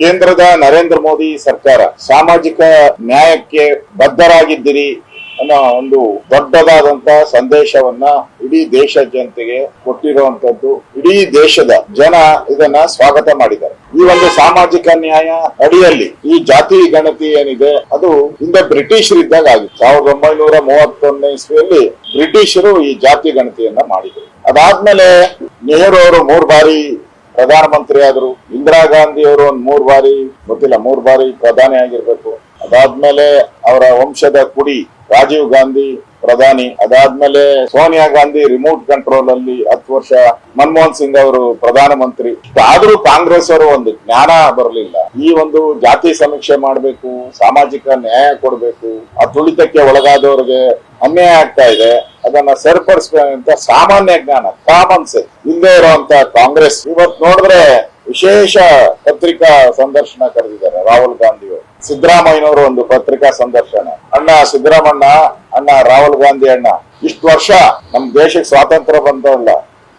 ಕೇಂದ್ರದ ನರೇಂದ್ರ ಮೋದಿ ಸರ್ಕಾರ ಸಾಮಾಜಿಕ ನ್ಯಾಯಕ್ಕೆ ಬದ್ಧರಾಗಿದ್ದೀರಿ ಅನ್ನೋ ಒಂದು ದೊಡ್ಡದಾದಂತ ಸಂದೇಶವನ್ನ ಇಡೀ ದೇಶ ಜನತೆಗೆ ಕೊಟ್ಟಿರುವಂತದ್ದು, ಇಡೀ ದೇಶದ ಜನ ಇದನ್ನ ಸ್ವಾಗತ ಮಾಡಿದ್ದಾರೆ. ಈ ಒಂದು ಸಾಮಾಜಿಕ ನ್ಯಾಯ ಅಡಿಯಲ್ಲಿ ಈ ಜಾತಿ ಗಣತಿ ಏನಿದೆ, ಅದು ಹಿಂದೆ ಬ್ರಿಟಿಷರಿದ್ದಾಗ ಆಗಿತ್ತು. ಸಾವಿರದ ಒಂಬೈನೂರ ಮೂವತ್ತೊಂದನೇ ಇಸ್ವಿಯಲ್ಲಿ ಬ್ರಿಟಿಷರು ಈ ಜಾತಿ ಗಣತಿಯನ್ನ ಮಾಡಿದ್ರು. ಅದಾದ್ಮೇಲೆ ನೆಹರು ಅವರು ಮೂರು ಬಾರಿ ಪ್ರಧಾನಮಂತ್ರಿ ಆದ್ರು ಇಂದಿರಾ ಗಾಂಧಿ ಅವರು ಒಂದ್ ಮೂರ್ ಬಾರಿ, ಗೊತ್ತಿಲ್ಲ, ಮೂರ್ ಬಾರಿ ಪ್ರಧಾನಿ ಆಗಿರ್ಬೇಕು. ಅದಾದ್ಮೇಲೆ ಅವರ ವಂಶದ ಕುಡಿ ರಾಜೀವ್ ಗಾಂಧಿ ಪ್ರಧಾನಿ. ಅದಾದ್ಮೇಲೆ ಸೋನಿಯಾ ಗಾಂಧಿ ರಿಮೋಟ್ ಕಂಟ್ರೋಲ್ ಅಲ್ಲಿ ಹತ್ತು ವರ್ಷ ಮನಮೋಹನ್ ಸಿಂಗ್ ಅವರು ಪ್ರಧಾನಮಂತ್ರಿ. ಆದ್ರೂ ಕಾಂಗ್ರೆಸ್ ಅವರು ಒಂದು ಜ್ಞಾನ ಬರಲಿಲ್ಲ. ಈ ಒಂದು ಜಾತಿ ಸಮೀಕ್ಷೆ ಮಾಡಬೇಕು, ಸಾಮಾಜಿಕ ನ್ಯಾಯ ಕೊಡಬೇಕು, ಆ ತುಳಿತಕ್ಕೆ ಒಳಗಾದವರಿಗೆ ಅನ್ಯಾಯ ಆಗ್ತಾ ಇದೆ. ಅದನ್ನ ಸರಿಪಡಿಸ್ಬೇಕಂತ ಸಾಮಾನ್ಯ ಜ್ಞಾನ ಕಾಮನ್ ಸೆನ್ಸ್ ಇಲ್ಲದೆ ಇರುವಂತ ಕಾಂಗ್ರೆಸ್. ಇವತ್ತು ನೋಡಿದ್ರೆ ವಿಶೇಷ ಪತ್ರಿಕಾ ಸಂದರ್ಶನ ಕರೆದಿದ್ದಾರೆ ರಾಹುಲ್ ಗಾಂಧಿ ಅವರು. ಸಿದ್ದರಾಮಯ್ಯನವರು ಒಂದು ಪತ್ರಿಕಾ ಸಂದರ್ಶನ. ಅಣ್ಣ ಸಿದ್ದರಾಮಣ್ಣ, ಅಣ್ಣ ರಾಹುಲ್ ಗಾಂಧಿ ಅಣ್ಣ, ಇಷ್ಟು ವರ್ಷ ನಮ್ ದೇಶಕ್ಕೆ ಸ್ವಾತಂತ್ರ್ಯ ಬಂದವಲ್ಲ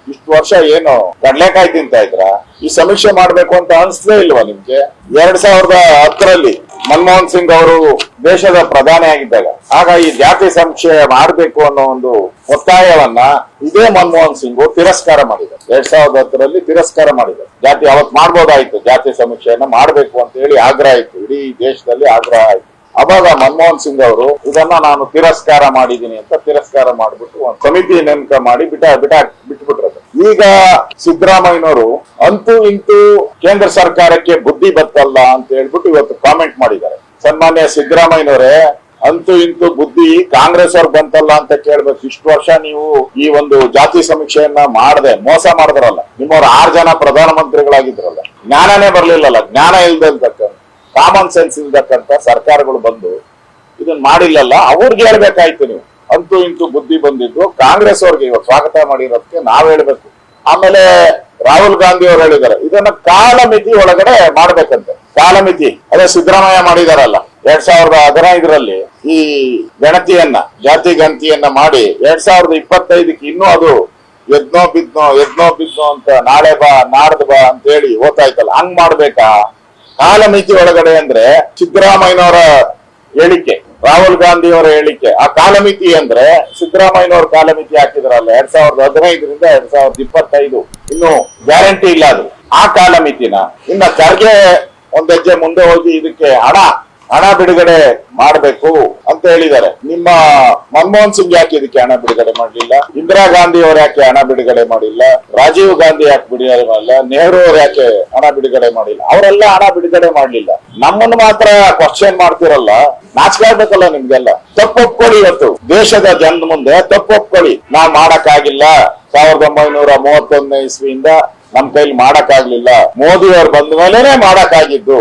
ಇಷ್ಟು ವರ್ಷ ಏನು ಕಡ್ಲೆಕಾಯಿ ತಿಂತಾ ಇದ್ರ? ಈ ಸಮೀಕ್ಷೆ ಮಾಡ್ಬೇಕು ಅಂತ ಅನ್ಸ್ಲೇ ಇಲ್ವಾ ನಿಮ್ಗೆ? ಎರಡ್ ಸಾವಿರದ ಹತ್ತರಲ್ಲಿ ಮನಮೋಹನ್ ಸಿಂಗ್ ಅವರು ದೇಶದ ಪ್ರಧಾನಿ ಆಗಿದ್ದಾಗ. ಆಗ ಈ ಜಾತಿ ಸಂಶಯ ಮಾಡಬೇಕು ಅನ್ನೋ ಒಂದು ಒತ್ತಾಯವನ್ನ ಇದೇ ಮನಮೋಹನ್ ಸಿಂಗ್ ತಿರಸ್ಕಾರ ಮಾಡಿದ್ದಾರೆ. ಎರಡ್ ಸಾವಿರದ ಹತ್ತರಲ್ಲಿ ತಿರಸ್ಕಾರ ಮಾಡಿದ್ದಾರೆ. ಜಾತಿ ಅವತ್ ಮಾಡ್ಬೋದಾಯ್ತು, ಜಾತಿ ಸಮೀಕ್ಷೆಯನ್ನ ಮಾಡಬೇಕು ಅಂತ ಹೇಳಿ ಆಗ್ರಹ ಇತ್ತು. ಇಡೀ ದೇಶದಲ್ಲಿ ಆಗ್ರಹ ಆಯ್ತು. ಅವಾಗ ಮನಮೋಹನ್ ಸಿಂಗ್ ಅವರು, ಇದನ್ನ ನಾನು ತಿರಸ್ಕಾರ ಮಾಡಿದ್ದೀನಿ ಅಂತ ತಿರಸ್ಕಾರ ಮಾಡಿಬಿಟ್ಟು ಒಂದು ಸಮಿತಿ ನೇಮಕ ಮಾಡಿ ಬಿಟ್ಟ ಬಿಟ್ಟ ಬಿಟ್ಬಿಟ್ರು. ಈಗ ಸಿದ್ದರಾಮಯ್ಯನವರು ಅಂತೂ ಇಂತೂ ಕೇಂದ್ರ ಸರ್ಕಾರಕ್ಕೆ ಬುದ್ಧಿ ಬತ್ತಲ್ಲ ಅಂತ ಹೇಳ್ಬಿಟ್ಟು ಇವತ್ತು ಕಾಮೆಂಟ್ ಮಾಡಿದ್ದಾರೆ. ಸನ್ಮಾನ್ಯ ಸಿದ್ದರಾಮಯ್ಯನವರೇ, ಅಂತೂ ಇಂತೂ ಬುದ್ಧಿ ಕಾಂಗ್ರೆಸ್ ಅವ್ರು ಬಂತಲ್ಲ ಅಂತ ಕೇಳ್ಬೇಕು. ಇಷ್ಟು ವರ್ಷ ನೀವು ಈ ಒಂದು ಜಾತಿ ಸಮೀಕ್ಷೆಯನ್ನ ಮಾಡದೆ, ಮೋಸ ಮಾಡಿದ್ರಲ್ಲ. ನಿಮ್ಮವ್ರು ಆರು ಜನ ಪ್ರಧಾನಮಂತ್ರಿಗಳಾಗಿದ್ರಲ್ಲ. ಜ್ಞಾನನೇ ಬರ್ಲಿಲ್ಲಲ್ಲ. ಜ್ಞಾನ ಇಲ್ಲದೆ ಕಾಮನ್ ಸೆನ್ಸ್ ಇಲ್ದಕ್ಕಂತ ಸರ್ಕಾರಗಳು ಬಂದು ಇದನ್ನ ಮಾಡಿಲ್ಲಲ್ಲ. ಅವ್ರಿಗೆ ಹೇಳ್ಬೇಕಾಯ್ತು ನೀವು. ಅಂತೂ ಇಂತೂ ಬುದ್ಧಿ ಬಂದಿದ್ದು. ಕಾಂಗ್ರೆಸ್ ಅವ್ರಿಗೆ ಇವಾಗ ಸ್ವಾಗತ ಮಾಡಿರೋದಕ್ಕೆ ನಾವ್ ಹೇಳ್ಬೇಕು. ಆಮೇಲೆ ರಾಹುಲ್ ಗಾಂಧಿ ಅವರು ಹೇಳಿದ್ದಾರೆ. ಇದನ್ನ ಕಾಲಮಿತಿ ಒಳಗಡೆ ಮಾಡ್ಬೇಕಂತೆ. ಕಾಲಮಿತಿ. ಅದೇ ಸಿದ್ದರಾಮಯ್ಯ ಮಾಡಿದಾರಲ್ಲ. ಎರಡ್ ಸಾವಿರದ ಹದಿನೈದರಲ್ಲಿ ಈ ಗಣತಿಯನ್ನ, ಜಾತಿ ಗಣತಿಯನ್ನ ಮಾಡಿ ಎರಡ್ ಸಾವಿರದ ಇಪ್ಪತ್ತೈದಕ್ಕೆ ಇನ್ನೂ ಅದು ಎದ್ನೋ ಬಿದ್ನೋ ಎದ್ನೋ ಬಿದ್ನೋ ಅಂತ ನಾಳೆ ಬಾ, ನಾಡ್ದು ಬಾ ಅಂತ ಹೇಳಿ ಓದ್ತಾಯ್ತಲ್ಲ. ಹಂಗ್ ಮಾಡ್ಬೇಕಾ? ಕಾಲಮಿತಿ ಒಳಗಡೆ ಅಂದ್ರೆ ಸಿದ್ದರಾಮಯ್ಯನವರ ಹೇಳಿಕೆ. ರಾಹುಲ್ ಗಾಂಧಿ ಅವರ ಹೇಳಿಕೆ. ಆ ಕಾಲಮಿತಿ ಅಂದ್ರೆ ಸಿದ್ದರಾಮಯ್ಯನವರ ಕಾಲಮಿತಿ ಹಾಕಿದ್ರಲ್ಲ, ಎರಡ್ ಸಾವಿರದ ಹದಿನೈದರಿಂದ ಎರಡ್ ಸಾವಿರದ ಇಪ್ಪತ್ತೈದು. ಇನ್ನು ಗ್ಯಾರಂಟಿ ಇಲ್ಲ ಅದು. ಆ ಕಾಲಮಿತಿನ. ಇನ್ನ ಖರ್ಗೆ ಒಂದ್ ಹೆಜ್ಜೆ ಮುಂದೆ ಹೋಗಿ ಇದಕ್ಕೆ ಹಣ ಹಣ ಬಿಡುಗಡೆ ಮಾಡಬೇಕು ಅಂತ ಹೇಳಿದ್ದಾರೆ. ನಿಮ್ಮ ಮನಮೋಹನ್ ಸಿಂಗ್ ಯಾಕೆ ಇದಕ್ಕೆ ಹಣ ಬಿಡುಗಡೆ ಮಾಡಲಿಲ್ಲ? ಇಂದಿರಾ ಗಾಂಧಿ ಅವ್ರು ಯಾಕೆ ಹಣ ಬಿಡುಗಡೆ ಮಾಡಿಲ್ಲ? ರಾಜೀವ್ ಗಾಂಧಿ ಯಾಕೆ ಬಿಡುಗಡೆ ಮಾಡಿಲ್ಲ? ನೆಹರು ಅವ್ರು ಯಾಕೆ ಹಣ ಬಿಡುಗಡೆ ಮಾಡಿಲ್ಲ? ಅವರೆಲ್ಲ ಹಣ ಬಿಡುಗಡೆ ಮಾಡಲಿಲ್ಲ. ನಮ್ಮನ್ನು ಮಾತ್ರ ಕ್ವಶನ್ ಮಾಡ್ತಿರಲ್ಲ. ನಾಚ್ಕಾಡ್ಬೇಕಲ್ಲ ನಿಮ್ಗೆಲ್ಲ. ತಪ್ಪೊಪ್ಕೊಳ್ಳಿ ಇವತ್ತು. ದೇಶದ ಜನದ ಮುಂದೆ ತಪ್ಪೊಪ್ಕೊಳ್ಳಿ ನಾವ್ ಮಾಡಕ್ಕಾಗಿಲ್ಲ. ಸಾವಿರದ ಒಂಬೈನೂರ ಮೂವತ್ತೊಂದನೇ ಇಸ್ವಿಯಿಂದ ನಮ್ ಕೈಲಿ ಮಾಡಕ್ಕಾಗ್ಲಿಲ್ಲ. ಮೋದಿ ಅವ್ರು ಬಂದ ಮೇಲೆನೆ ಮಾಡಕ್ಕಾಗಿದ್ದು.